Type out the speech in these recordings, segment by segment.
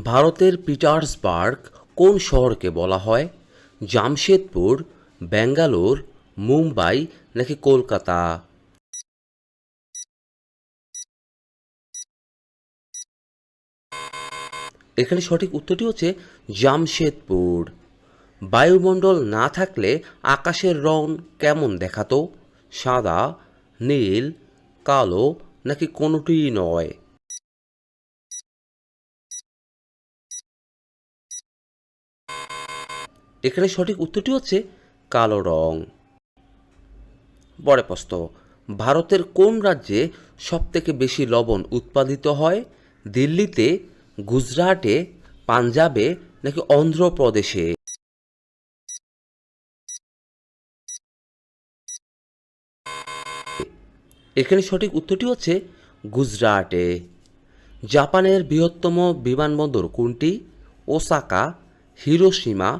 ভারতের পিটার্সবার্গ কোন শহরকে বলা হয়? জামশেদপুর, ব্যাঙ্গালোর, মুম্বাই নাকি কলকাতা? এখানে সঠিক উত্তরটি হচ্ছে জামশেদপুর। বায়ুমণ্ডল না থাকলে আকাশের রং কেমন দেখাতো? সাদা, নীল, কালো নাকি কোনোটিই নয়? এখানে সঠিক উত্তরটি হচ্ছে কালো রং। পরে প্রশ্ন, ভারতের কোন রাজ্যে সবথেকে বেশি লবণ উৎপাদিত হয়? দিল্লিতে, গুজরাটে, পাঞ্জাবে নাকি অন্ধ্রপ্রদেশে? এখানে সঠিক উত্তরটি হচ্ছে গুজরাটে। জাপানের বৃহত্তম বিমানবন্দর কোনটি? ওসাকা, হিরোশিমা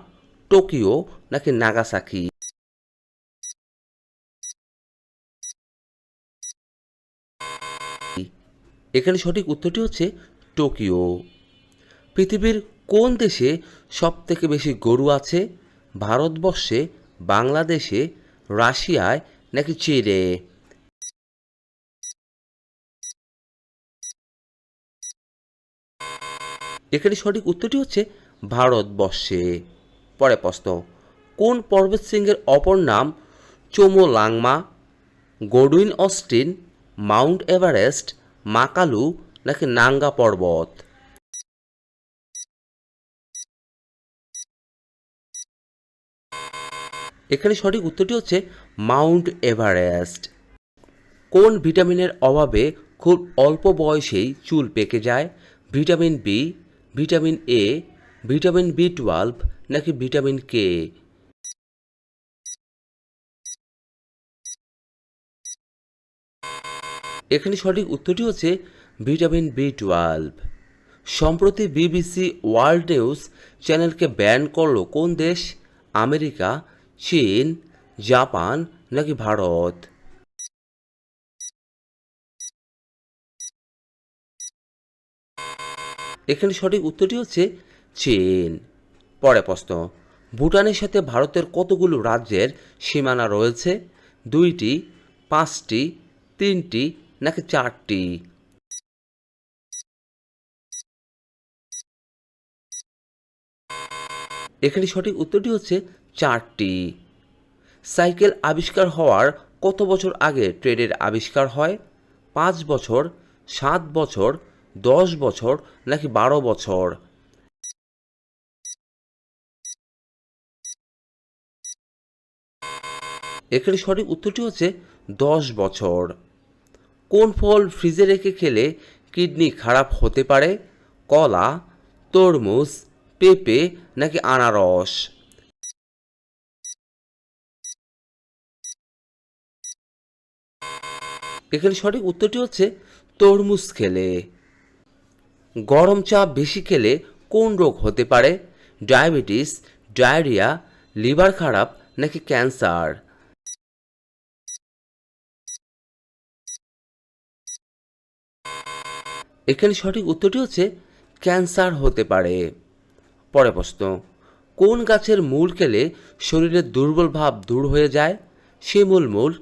টোকিও নাকি নাগাসাকি? এখানে সঠিক উত্তরটি হচ্ছে টোকিও। পৃথিবীর কোন দেশে সবথেকে বেশি গরু আছে? ভারতবর্ষে, বাংলাদেশে, রাশিয়ায় নাকি চীনে? এখানে সঠিক উত্তরটি হচ্ছে ভারতবর্ষে। পরে প্রশ্ন, কোন পর্বত শৃঙ্গের অপর নাম Chomolungma Godwin Austen, mount Everest, Makalu নাকি নাঙ্গা পর্বত? এখানে সঠিক উত্তরটি হচ্ছে মাউন্ট এভারেস্ট। কোন ভিটামিনের অভাবে খুব অল্প বয়সেই চুল পেকে যায়? Vitamin B, vitamin A, vitamin B twelve নাকি ভিটামিন কে? এখানে সঠিক উত্তরটি হচ্ছে ভিটামিন বি টুয়েলভ। সম্প্রতি বিবিসি ওয়ার্ল্ড নিউজ চ্যানেলকে ব্যান করল কোন দেশ? আমেরিকা, চীন, জাপান নাকি ভারত? এখানে সঠিক উত্তরটি হচ্ছে চীন। পরে প্রশ্ন, ভুটানের সাথে ভারতের কতগুলো রাজ্যের সীমানা রয়েছে? দুইটি, পাঁচটি, তিনটি, নাকি চারটি? এখানে সঠিক উত্তরটি হচ্ছে চারটি। সাইকেল আবিষ্কার হওয়ার কত বছর আগে ট্রেনের আবিষ্কার হয়? পাঁচ বছর, সাত বছর, দশ বছর, নাকি বারো বছর? এখানে সঠিক উত্তরটি হচ্ছে দশ বছর। কোন ফল ফ্রিজে রেখে খেলে কিডনি খারাপ হতে পারে? কলা, তরমুজ, পেঁপে নাকি আনারস? এখানে সঠিক উত্তরটি হচ্ছে তরমুজ খেলে। গরম চা বেশি খেলে কোন রোগ হতে পারে? ডায়াবেটিস, ডায়রিয়া, লিভার খারাপ নাকি ক্যান্সার? এখানে সঠিক উত্তরটি হচ্ছে ক্যান্সার হতে পারে। পরে প্রশ্ন, কোন গাছের মূল খেলে শরীরের দুর্বল ভাব দূর হয়ে যায়? শিমুল মূল,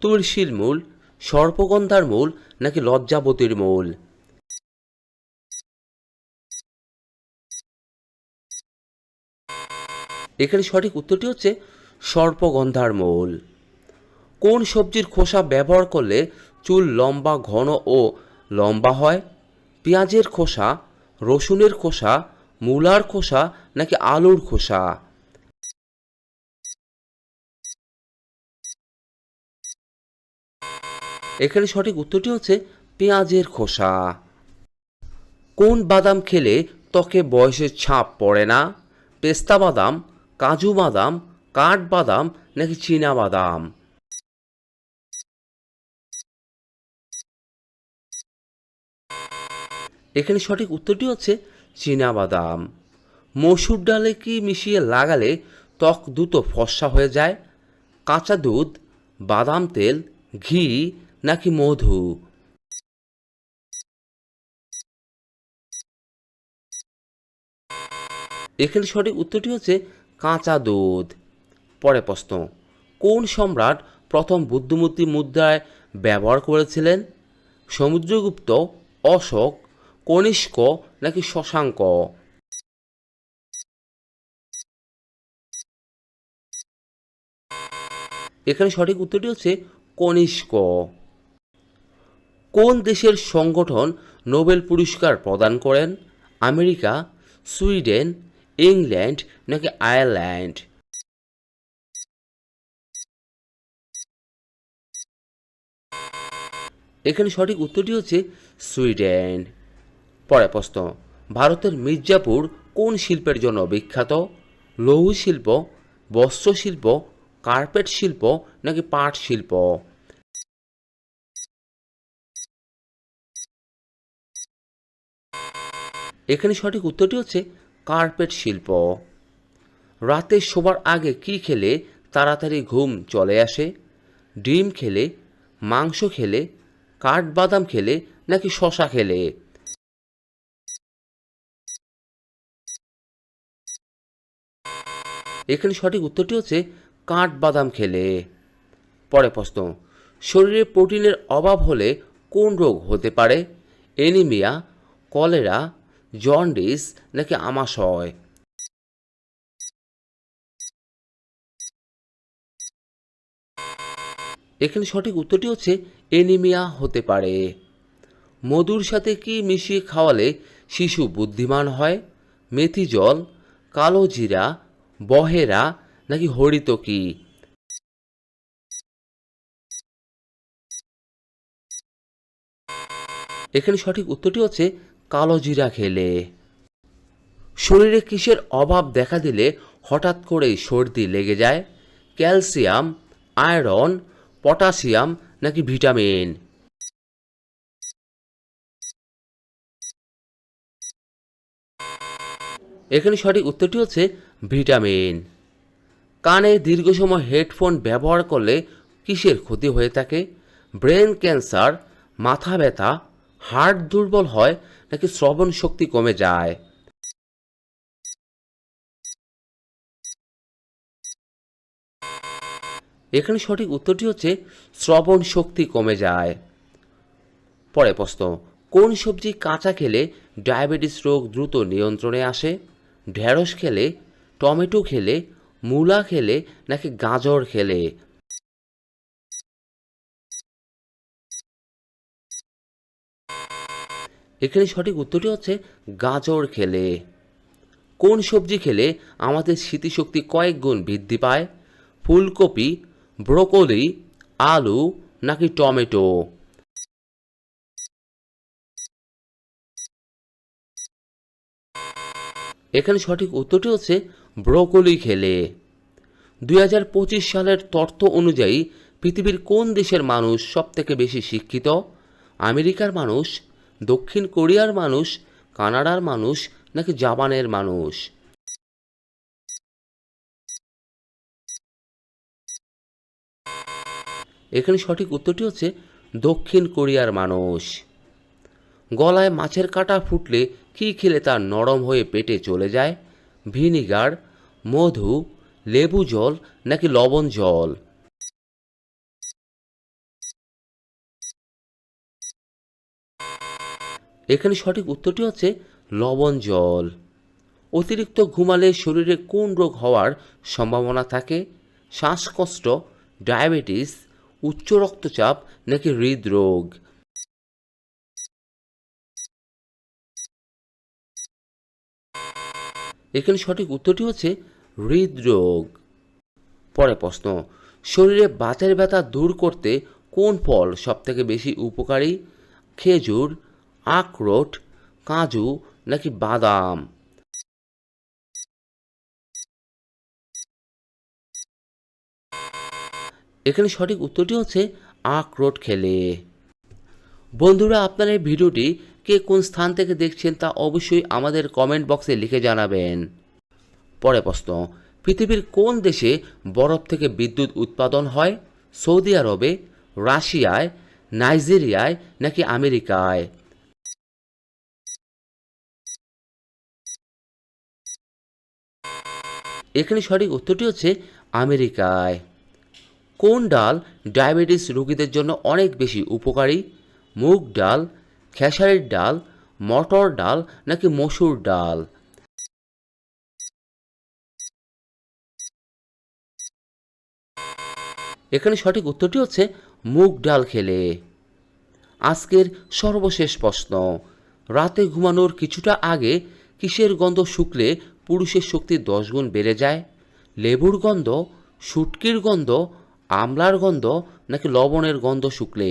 তুলসীর মূল, সর্পগন্ধার মূল, নাকি লজ্জাবতীর মূল? এখানে সঠিক উত্তরটি হচ্ছে সর্পগন্ধার মূল। কোন সবজির খোসা ব্যবহার করলে চুল লম্বা, ঘন ও লম্বা হয়? পেঁয়াজের খোসা, রসুনের খোসা, মূলার খোসা নাকি আলুর খোসা? এখানে সঠিক উত্তরটি হচ্ছে পেঁয়াজের খোসা। কোন বাদাম খেলে ত্বকে বয়সের ছাপ পড়ে না? পেস্তা বাদাম, কাজু বাদাম কাঠবাদাম নাকি চীনা বাদাম? এখানে সঠিক উত্তরটি হচ্ছে বাদাম। মসুর ডালে কি মিশিয়ে লাগালে ত্বক দ্রুত ফর্সা হয়ে যায়? কাঁচা দুধ, বাদাম তেল, ঘি নাকি মধু? এখানে সঠিক উত্তরটি হচ্ছে কাঁচা দুধ। পরে প্রশ্ন, কোন সম্রাট প্রথম বুদ্ধমূর্তি মুদ্রায় ব্যবহার করেছিলেন? সমুদ্রগুপ্ত, অশোক কনিষ্ক নাকি শশাঙ্ক? এখানে সঠিক উত্তরটি হচ্ছে কনিষ্ক। কোন দেশের সংগঠন নোবেল পুরস্কার প্রদান করেন? আমেরিকা, সুইডেন, ইংল্যান্ড নাকি আয়ারল্যান্ড? এখানে সঠিক উত্তরটি হচ্ছে সুইডেন। পরে প্রশ্ন, ভারতের মির্জাপুর কোন শিল্পের জন্য বিখ্যাত? লৌহ শিল্প, বস্ত্র শিল্প, কার্পেট শিল্প নাকি পাট শিল্প? এখানে সঠিক উত্তরটি হচ্ছে কার্পেট শিল্প। রাতে শোবার আগে কি খেলে তাড়াতাড়ি ঘুম চলে আসে? ডিম খেলে, মাংস খেলে, কাঠবাদাম খেলে নাকি শশা খেলে? এখানে সঠিক উত্তরটি হচ্ছে কাঠবাদাম খেলে। পরে প্রশ্ন, শরীরে প্রোটিনের অভাব হলে কোন রোগ হতে পারে? এনিমিয়া, কলেরা, জন্ডিস নাকি আমাশয়? এখানে সঠিক উত্তরটি হচ্ছে এনিমিয়া হতে পারে। মধুর সাথে কি মিশিয়ে খাওয়ালে শিশু বুদ্ধিমান হয়? মেথি জল কালো জিরা বহেরা নাকি হরিতকি এখানে সঠিক উত্তরটি হচ্ছে কালো জিরা খেলে। শরীরে কিসের অভাব দেখা দিলে হঠাৎ করেই সর্দি লেগে যায়? ক্যালসিয়াম, আয়রন, পটাশিয়াম নাকি ভিটামিন? এখানে সঠিক উত্তরটি হচ্ছে ভিটামিন। কানে দীর্ঘ সময় হেডফোন ব্যবহার করলে কিসের ক্ষতি হয়ে থাকে? ব্রেন ক্যান্সার, মাথা ব্যথা হার্ট দুর্বল হয় নাকি শ্রবণ শক্তি কমে যায়? এখানে সঠিক উত্তরটি হচ্ছে শ্রবণ শক্তি কমে যায়। পরে প্রশ্ন, কোন সবজি কাঁচা খেলে ডায়াবেটিস রোগ দ্রুত নিয়ন্ত্রণে আসে? ঢেঁড়স খেলে, টমেটো খেলে, মূলা খেলে, নাকি গাজর খেলে? এখানে সঠিক উত্তরটি হচ্ছে গাজর খেলে। কোন সবজি খেলে আমাদের স্মৃতিশক্তি কয়েক গুণ বৃদ্ধি পায়? ফুলকপি, ব্রোকলি, আলু, নাকি টমেটো? এখানে সঠিক উত্তরটি হচ্ছে ব্রোকলি খেলে। দুই হাজার পঁচিশ সালের তথ্য অনুযায়ী পৃথিবীর কোন দেশের মানুষ সবথেকে বেশি শিক্ষিত? আমেরিকার মানুষ, দক্ষিণ কোরিয়ার মানুষ, কানাডার মানুষ নাকি জাপানের মানুষ? এখানে সঠিক উত্তরটি হচ্ছে দক্ষিণ কোরিয়ার মানুষ। গলায় মাছের কাঁটা ফুটলে কী খেলে তা নরম হয়ে পেটে চলে যায়? ভিনিগার, মধু, লেবু জল নাকি লবণ জল? এখানে সঠিক উত্তরটি হচ্ছে লবণ জল। অতিরিক্ত ঘুমালে শরীরে কোন রোগ হওয়ার সম্ভাবনা থাকে? শ্বাসকষ্ট, ডায়াবেটিস, উচ্চ রক্তচাপ নাকি হৃদরোগ? এখানে সঠিক উত্তরটি হচ্ছে হৃদরোগ। পরে প্রশ্ন, শরীরে বাতের ব্যথা দূর করতে কোন ফল সবথেকে বেশি উপকারী? খেজুর, আখরোট, কাজু নাকি বাদাম? এখানে সঠিক উত্তরটি হচ্ছে আখরোট খেলে। বন্ধুরা, আপনার এই ভিডিওটি কে কোন স্থান থেকে দেখছেন তা অবশ্যই আমাদের কমেন্ট বক্সে লিখে জানাবেন। পরে প্রশ্ন, পৃথিবীর কোন দেশে বরফ থেকে বিদ্যুৎ উৎপাদন হয়? সৌদি আরবে, রাশিয়ায়, নাইজেরিয়ায় নাকি আমেরিকায়? এখানে সঠিক উত্তরটি হচ্ছে আমেরিকায়। কোন ডাল ডায়াবেটিস রোগীদের জন্য অনেক বেশি উপকারী? মুগ ডাল খেসারির ডাল, মটর ডাল নাকি মসুর ডাল? এখানে সঠিক উত্তরটি হচ্ছে মুগ ডাল খেলে। আজকের সর্বশেষ প্রশ্ন, রাতে ঘুমানোর কিছুটা আগে কিসের গন্ধ শুকলে পুরুষের শক্তি দশ গুণ বেড়ে যায়? লেবুর গন্ধ, শুটকির গন্ধ, আমলার গন্ধ নাকি লবণের গন্ধ শুকলে?